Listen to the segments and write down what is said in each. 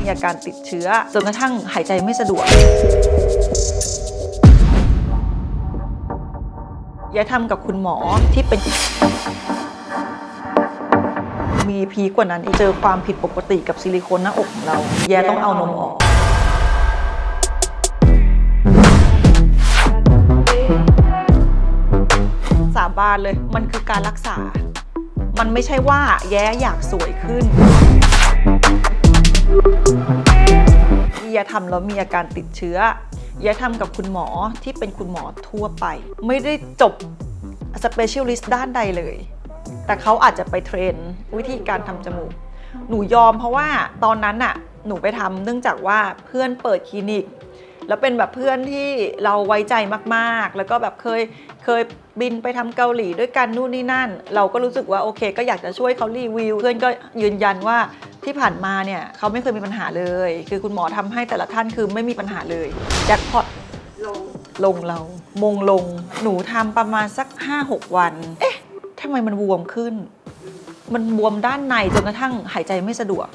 มีอาการติดเชื้อจนกระทั่งหายใจไม่สะดวกยายทำกับคุณหมอที่เป็น มีพีกว่านั้นอีกเจอความผิดปกติกับซิลิโคนหน้าอกของเรา แย่ต้องเอานมออกสาบานเลยมันคือการรักษา มันไม่ใช่ว่าแย้อยากสวยขึ้น อย้ทำแล้วมีอาการติดเชื้อ อย้ทำกับคุณหมอที่เป็นคุณหมอทั่วไป ไม่ได้จบสเปเชียลิสต์ด้านใดเลย แต่เขาอาจจะไปเทรนวิธีการทำจมูก หนูยอมเพราะว่าตอนนั้นน่ะหนูไปทำเนื่องจากว่าเพื่อนเปิดคลินิก แล้วเป็นแบบเพื่อนที่เราไว้ใจมากๆ แล้วก็แบบเคยเคยบินไปทำเกาหลีด้วยกันนู่นนี่นั่น เราก็รู้สึกว่าโอเค ก็อยากจะช่วยเขารีวิว เพื่อนก็ยืนยันว่าที่ผ่านมาเนี่ยเขาไม่เคยมีปัญหาเลย คือคุณหมอทำให้แต่ละท่านคือไม่มีปัญหาเลยแจ็คพอตลงเรา มงลง หนูทำประมาณสัก 5-6 วัน เอ๊ะทำไมมันบวมขึ้น มันบวมด้านในจนกระทั่งหายใจไม่สะดวก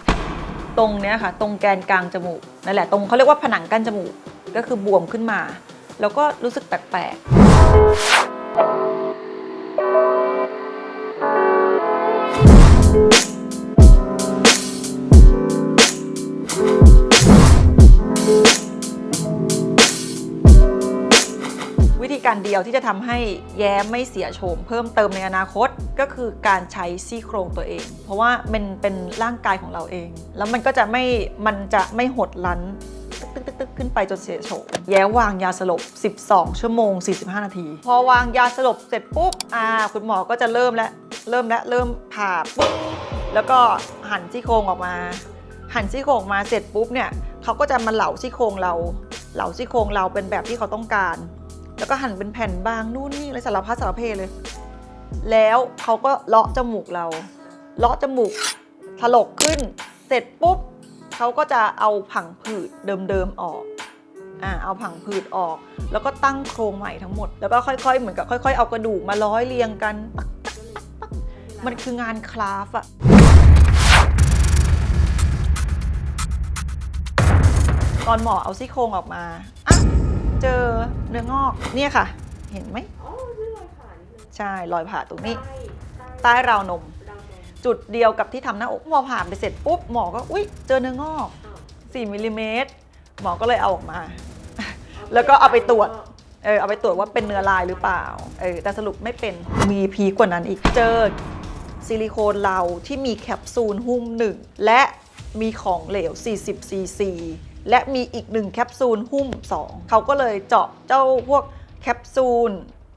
ตรงเนี้ยค่ะ ตรงแกนกลางจมูกนั่นแหละตรงเขาเรียกว่าผนังกั้นจมูก ก็คือบวมขึ้นมา แล้วก็รู้สึกแปลกๆวิธีการเดียวที่จะทำให้แย้มไม่เสียโฉมเพิ่มเติมในอนาคตก็คือการใช้ซี่โครงตัวเอง เพราะว่ามันเป็นร่างกายของเราเอง แล้วมันก็จะไม่มันจะไม่หดลั้น ตึกตึกตึกขึ้นไปจนเสียโฉมแย้วางยาสลบ 12 ชั่วโมง 45 นาที พอวางยาสลบเสร็จปุ๊บอ่าคุณหมอก็จะเริ่มแล้วเริ่มแล้วเริ่มผ่าปุ๊บแล้วก็หั่นซี่โครงออกมา หั่นซี่โครงออกมาเสร็จปุ๊บเนี่ยเขาก็จะมาเหลาซี่โครงเรา เหลาซี่โครงเราเป็นแบบที่เขาต้องการ แล้วก็หั่นเป็นแผ่นบางนู่นนี่อะไรสารพัดสารเพเลย แล้วเขาก็เลาะจมูกเรา เลาะจมูกถลกขึ้น เสร็จปุ๊บ เขาก็จะเอาผังผืดเดิมๆออกอ่าเอาผังผืดออก แล้วก็ตั้งโครงใหม่ทั้งหมด แล้วก็ค่อยๆ เหมือนกับค่อย ๆ เอากระดูกมาร้อยเรียงกันตักตักตักตักมันคืองานคราฟต์อะตอนหมอเอาซี่โครงออกมาอะเจอเนื้องอก เนี่ยค่ะ เห็นไหมอ๋อนี่รอยผ่านี่เลยใช่รอยผ่าตรงนี้ ใต้ใต้ใต้ราวนมดาวน์โหลด จุดเดียวกับที่ทำหน้าอกพอผ่าไปเสร็จปุ๊บหมอก็อุ๊ยเจอเนื้องอกอ้าว4มิลลิเมตรหมอก็เลยเอาออกมา แล้วก็เอาไปตรวจเออเอาไปตรวจว่าเป็นเนื้อลายหรือเปล่าเออแต่สรุปไม่เป็นมีพีคกว่านั้นอีกเจอซิลิโคนเราที่มีแคปซูลหุ้มหนึ่งและมีของเหลว 40 ซีซี และมีอีกหนึ่งแคปซูลหุ้ม 2 เขาก็เลยเจาะเจ้าพวกแคปซูล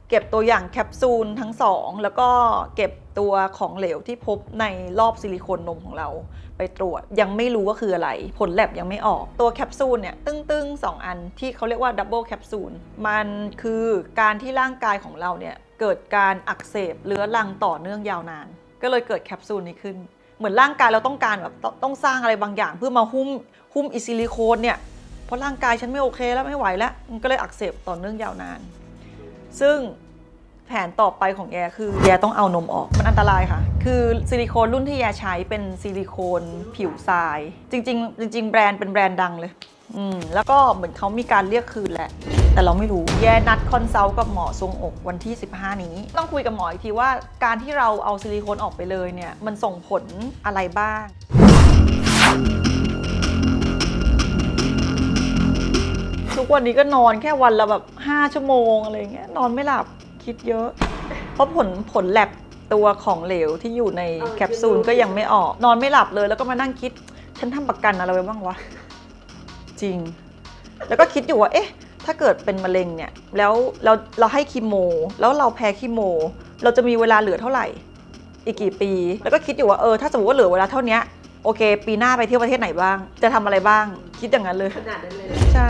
เก็บตัวอย่างแคปซูลทั้งสองแล้วก็เก็บ ตัวของเหลวที่พบในรอบซิลิโคนนมของเรา ไปตรวจยังไม่รู้ว่าคืออะไร ผลแลบยังไม่ออกตัวแคปซูลเนี่ยตึ้งๆ 2 อันที่เขาเรียกว่าดับเบิลแคปซูลมันคือการที่ร่างกายของเราเนี่ยเกิดการอักเสบเรื้อรังต่อเนื่องยาวนาน ก็เลยเกิดแคปซูลนี้ขึ้น เหมือนร่างกายเราต้องการแบบตต้องสร้างอะไรบางอย่าง เพื่อมาหุ้มหุ้มอิซิลิโคนเนี่ยเพราะร่างกายฉันไม่โอเคแล้วไม่ไหวแล้วมันก็เลยอักเสบต่อเนื่องยาวนาน ซึ่ง แผนต่อไปของแยคือแยต้องเอานมออก มันอันตรายค่ะ คือซิลิโคนรุ่นที่แยใช้เป็นซิลิโคนผิวทราย จริง ๆ จริง ๆ แบรนด์เป็นแบรนด์ดังเลย อืมแล้วก็เหมือนเขามีการเรียกคืนแหละ แต่เราไม่รู้แยนัดคอนซัลท์กับหมอทรงอกวันที่ 15 นี้ ต้องคุยกับหมออีกทีว่าการที่เราเอาซิลิโคนออกไปเลยเนี่ยมันส่งผลอะไรบ้างทุกวันนี้ก็นอนแค่วันละแบบ 5 ชั่วโมงอะไรเงี้ยนอนไม่หลับ คิดเยอะ เพราะผลผลแลบตัวของเหลวที่อยู่ในแคปซูลก็ยังไม่ออก นอนไม่หลับเลยแล้วก็มานั่งคิด ฉันทำประกันอะไรไว้บ้างวะ จริง แล้วก็คิดอยู่ว่า เอ๊ะ ถ้าเกิดเป็นมะเร็งเนี่ย แล้วเราเราให้คีโม แล้วเราแพ้คีโม เราจะมีเวลาเหลือเท่าไหร่ อีกกี่ปี แล้วก็คิดอยู่ว่าเออถ้าสมมติว่าเหลือเวลาเท่าเนี้ยโอเค ปีหน้าไปเที่ยวประเทศไหนบ้าง จะทำอะไรบ้าง คิดอย่างนั้นเลยขนาดนั้นเลยใช่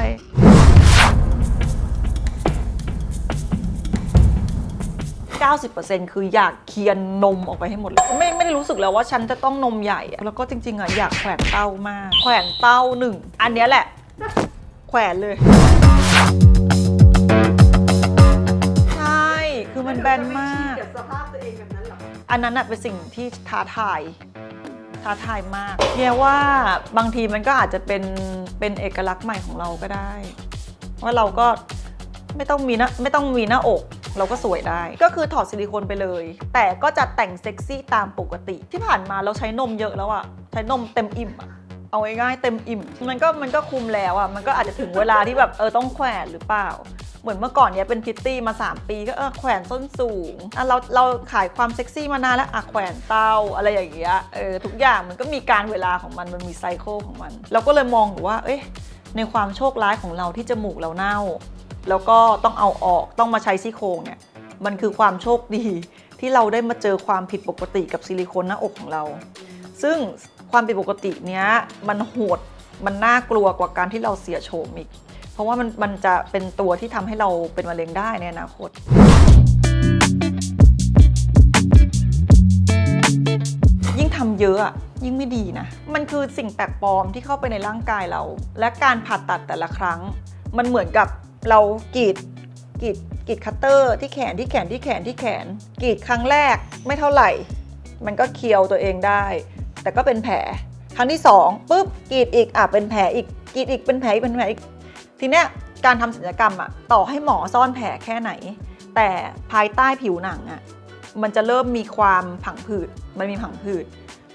90%คืออยากเคลียร์นมออกไปให้หมดเลยไม่ไม่ได้รู้สึกแล้วว่าฉันจะต้องนมใหญ่อะแล้วก็จริง ๆอะอยากแขวนเต้ามาก แขวนเต้าหนึ่งอันเนี้ยแหละ แขวนเลย ใช่ คือมันแบนมากกับสภาพตัวเองแบบนั้นเหรออันนั้นอะเป็นสิ่งที่ท้าทาย ท้าทายมากเนี่ยว่าบางทีมันก็อาจจะเป็นเป็นเอกลักษณ์ใหม่ของเราก็ได้ ว่าเราก็ไม่ต้องมีหน้าไม่ต้องมีหน้าอก เราก็สวยได้ ก็คือถอดซิลิโคนไปเลย แต่ก็จะแต่งเซ็กซี่ตามปกติ ที่ผ่านมาเราใช้นมเยอะแล้วอะใช้นมเต็มอิ่มอะเอาง่ายๆเต็มอิ่ม มันก็มันก็คุมแล้วอะมันก็อาจจะถึงเวลาที่แบบเออต้องแขวนหรือเปล่าเหมือนเมื่อก่อนเนี้ยเป็นพิตตี้มา 3 ปีก็เออแขวนส้นสูงอะเราเราขายความเซ็กซี่มานานแล้วอะแขวนเต้าอะไรอย่างเงี้ยเออทุกอย่างมันก็มีการเวลาของมันมันมีไซเคิลของมัน เราก็เลยมองว่า เอ๊ะในความโชคร้ายของเราที่จมูกเราเน่า แล้วก็ต้องเอาออกต้องมาใช้ซี่โครงเนี่ยมันคือความโชคดีที่เราได้มาเจอความผิดปกติกับซิลิโคนหน้าอกของเรา ซึ่งความผิดปกติเนี้ยมันโหดมันน่ากลัวกว่าการที่เราเสียโฉมอีก เพราะว่ามันมันจะเป็นตัวที่ทำให้เราเป็นมะเร็งได้ในอนาคต ยิ่งทำเยอะอะยิ่งไม่ดีนะ มันคือสิ่งแปลกปลอมที่เข้าไปในร่างกายเรา และการผ่าตัดแต่ละครั้ง มันเหมือนกับ เรากรีดกรีดกรีดคัตเตอร์ที่แขนที่แขนที่แขนที่แขนกรีดครั้งแรกไม่เท่าไหร่ มันก็เคียวตัวเองได้ แต่ก็เป็นแผลครั้งที่สองปุ๊บกรีดอีกอะเป็นแผลอีกกรีดอีกเป็นแผลอีกเป็นแผลอีกทีเนี้ยการทำศัลยกรรมอะต่อให้หมอซ่อนแผลแค่ไหน แต่ภายใต้ผิวหนังอะมันจะเริ่มมีความผังผืดมันมีผังผืด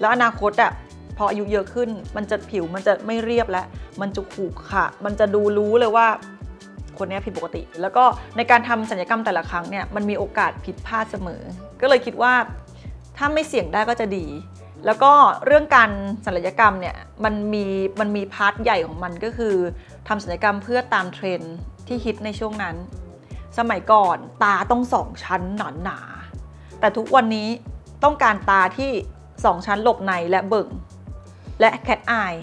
แล้วอนาคตอะพออายุเยอะขึ้น มันจะผิวมันจะไม่เรียบแล้ว มันจะขรุขะมันจะดูรู้เลยว่า คนนี้ผิดปกติ แล้วก็ในการทำศัลยกรรมแต่ละครั้งเนี่ยมันมีโอกาสผิดพลาดเสมอ ก็เลยคิดว่าถ้าไม่เสี่ยงได้ก็จะดี แล้วก็เรื่องการศัลยกรรมเนี่ยมันมีมันมีพาร์ทใหญ่ของมันก็คือทำศัลยกรรมเพื่อตามเทรนด์ที่ฮิตในช่วงนั้น สมัยก่อนตาต้องสองชั้นหนาหนา แต่ทุกวันนี้ต้องการตาที่สองชั้นหลบในและเบิ่ง และแคทอาย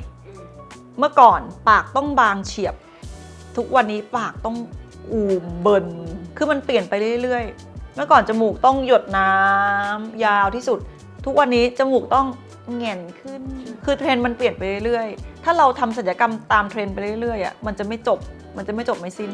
เมื่อก่อนปากต้องบางเฉียบ ทุกวันนี้ปากต้องอูมเบินคือมันเปลี่ยนไปเรื่อยๆ เมื่อก่อนจมูกต้องหยดน้ำยาวที่สุด ทุกวันนี้จมูกต้องแหง่นขึ้น คือเทรนด์มันเปลี่ยนไปเรื่อยๆ ถ้าเราทำศัลยกรรมตามเทรนด์ไปเรื่อยๆอะมันจะไม่จบ มันจะไม่จบไม่สิ้น